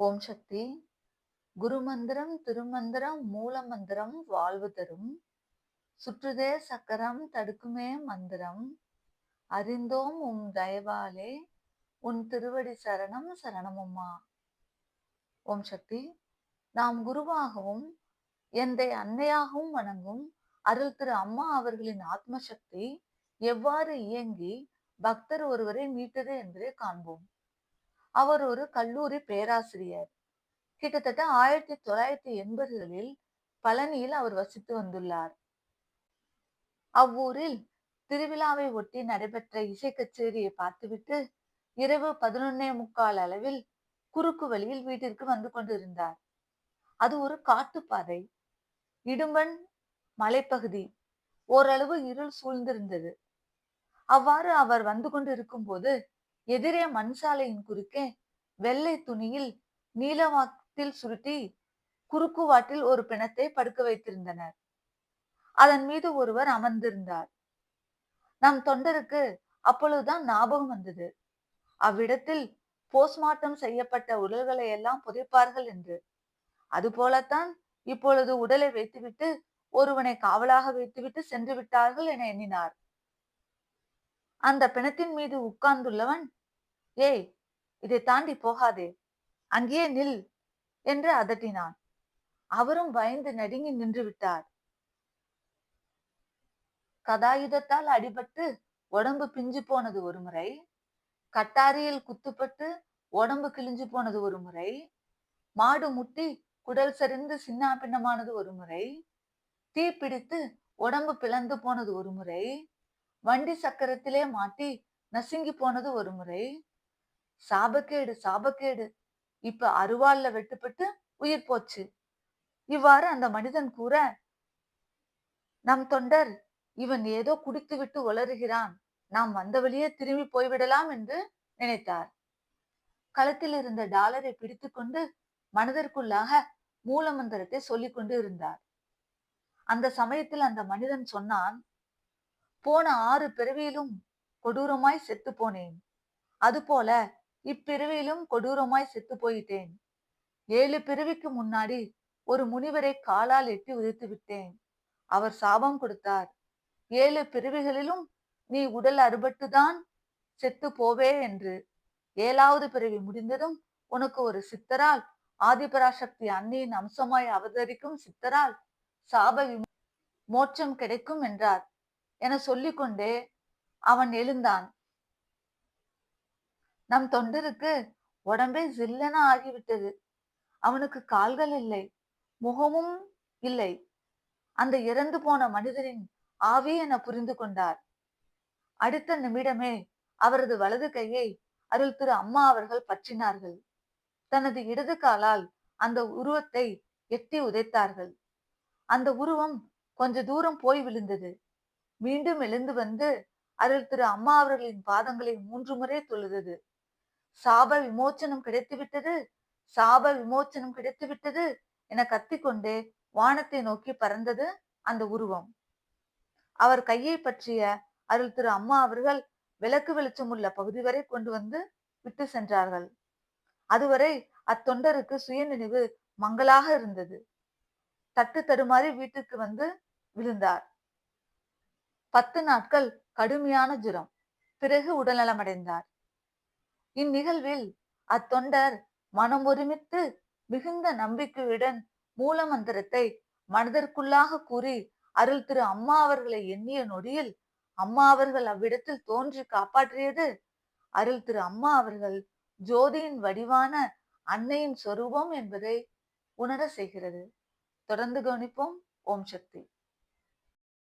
ஓம் சக்தி. குருமந்திரம் திருமந்திரம் மூலமந்திரம் வாழ்வு தரும். சுற்றுதே சக்கரம் தடுக்குமே மந்திரம். அறிந்தோம் உம் தயவாலே உன் திருவடி சரணம் சரணமும்மா ஓம் சக்தி. நாம் குருவாகவும் எந்தை அன்னையாகவும் வணங்கும் அருள் திரு அம்மா அவர்களின் ஆத்ம சக்தி எவ்வாறு இயங்கி பக்தர் ஒருவரை மீட்டது என்பதை காண்போம். அவர் ஒரு கல்லூரி பேராசிரியர். கிட்டத்தட்ட ஆயிரத்தி தொள்ளாயிரத்தி எண்பதுகளில் பழனியில் அவர் வசித்து வந்துள்ளார். அவ்வூரில் திருவிழாவை ஒட்டி நடைபெற்ற இசை கச்சேரியை பார்த்துவிட்டு இரவு பதினொன்னே முக்கால் அளவில் குறுக்கு வழியில் வீட்டிற்கு வந்து கொண்டிருந்தார். அது ஒரு காட்டுப்பாதை. இடும்பன் மலைப்பகுதி. ஓரளவு இருள் சூழ்ந்திருந்தது. அவ்வாறு அவர் வந்து கொண்டிருக்கும் போது எதிரே மண் சாலையின் குறுக்கே வெள்ளை துணியில் நீலவாத்தில் சுருட்டி குறுக்குவாட்டில் ஒரு பிணத்தை படுக்க வைத்திருந்தனர். அதன் மீது ஒருவர் அமர்ந்திருந்தார். நம் தொண்டருக்கு அப்பொழுதுதான் ஞாபகம் வந்தது. அவ்விடத்தில் போஸ்ட்மார்ட்டம் செய்யப்பட்ட உடல்களை எல்லாம் புதைப்பார்கள் என்று. அதுபோலத்தான் இப்பொழுது உடலை வைத்துவிட்டு ஒருவனை காவலாக வைத்துவிட்டு சென்று விட்டார்கள் என எண்ணினார். அந்த பிணத்தின் மீது உட்கார்ந்துள்ளவன் ஏய் இதை தாண்டி போகாதே. அங்கேயே நில் என்று அதட்டினான். அவரும் பயந்து நடுங்கி நின்று விட்டார். கதாயுதத்தால் அடிபட்டு உடம்பு பிஞ்சு போனது ஒரு முறை. கட்டாரியில் குத்துப்பட்டு உடம்பு கிழிஞ்சு போனது ஒரு முறை. மாடு முட்டி குடல் சரிந்து சின்ன பின்னமானது ஒரு முறை. தீ பிடித்து உடம்பு பிளந்து போனது ஒரு முறை. வண்டி சக்கரத்திலே மாட்டி நசுங்கி போனது ஒரு முறை. சாபக்கேடு சாபக்கேடு. இப்ப அருவாள்ல வெட்டுப்பட்டு உயிர் போச்சு. இவ்வாறு அந்த மனிதன் கூற நம் தொண்டர் இவன் ஏதோ குடித்து விட்டு உளறுகிறான். நாம் வந்த வழியே திரும்பி போய்விடலாம் என்று நினைத்தார். களத்தில் இருந்த டாலரை பிடித்துக்கொண்டு மனதிற்குள்ளாக மூலமந்திரத்தை சொல்லிக் கொண்டு இருந்தார். அந்த சமயத்தில் அந்த மனிதன் சொன்னான் போன ஆறு பிறவியிலும் கொடூரமாய் செத்து போனேன். அதுபோல இப்பிறவியிலும் கொடூரமாய் செத்து போயிட்டேன் ஏழு பிறவிக்கு முன்னாடி ஒரு முனிவரை காலால் எட்டி உதித்து விட்டேன். அவர் சாபம் கொடுத்தார். ஏழு பிறவிகளிலும் நீ உடல் அறுபட்டுதான் செத்து போவே என்று. ஏழாவது பிறவி முடிந்ததும் உனக்கு ஒரு சித்தரால் ஆதிபராசக்தி அன்னியின் அம்சமாய் அவதரிக்கும் சித்தரால் சாப மோட்சம் கிடைக்கும் என்றார். என சொல்லிக்கொண்டே அவன் எழுந்தான். நம் தொண்டருக்கு உடம்பே ஜில்லென ஆகிவிட்டது. அவனுக்கு கால்கள் இல்லை முகமும் இல்லை. அந்த இறந்து போன மனிதனின் ஆவி என புரிந்து கொண்டார். அடுத்த நிமிடமே அவரது வலது கையை அருள் திரு அம்மா அவர்கள் பற்றினார்கள். தனது இடது காலால் அந்த உருவத்தை எட்டி உதைத்தார்கள். அந்த உருவம் கொஞ்ச தூரம் போய் விழுந்தது. மீண்டும் எழுந்து வந்து அருள் திரு அம்மா அவர்களின் பாதங்களை மூன்று முறை தொழுதது. சாப விமோச்சனம் கிடைத்துவிட்டது. சாப விமோச்சனம் கிடைத்துவிட்டது என கத்திக்கொண்டே வானத்தை நோக்கி பறந்தது அந்த உருவம். அவர் கையை பற்றிய அருள் திரு அம்மா அவர்கள் விளக்கு வெளிச்சம் உள்ள பகுதி வரை கொண்டு வந்து விட்டு சென்றார்கள். அதுவரை அத்தொண்டருக்கு சுயநினைவு மங்களாக இருந்தது. தட்டு தடுமாறி வீட்டுக்கு வந்து விழுந்தார். பத்து நாட்கள் கடுமையான ஜுரம். பிறகு உடல்நலமடைந்தார் இந்நிகழ்வில் அத்தொண்டர் மனம் ஒருமித்து மிகுந்த நம்பிக்கையுடன் மூலமந்திரத்தை மனதிற்குள்ளாக கூறி அருள் திரு அம்மா அவர்களை எண்ணிய நொடியில் அம்மா அவர்கள் அவ்விடத்தில் தோன்றி காப்பாற்றியது? அருள் திரு அம்மா அவர்கள் ஜோதியின் வடிவான அன்னையின் சொரூபம் என்பதை உணர செய்கிறது. தொடர்ந்து கவனிப்போம். ஓம் சக்தி.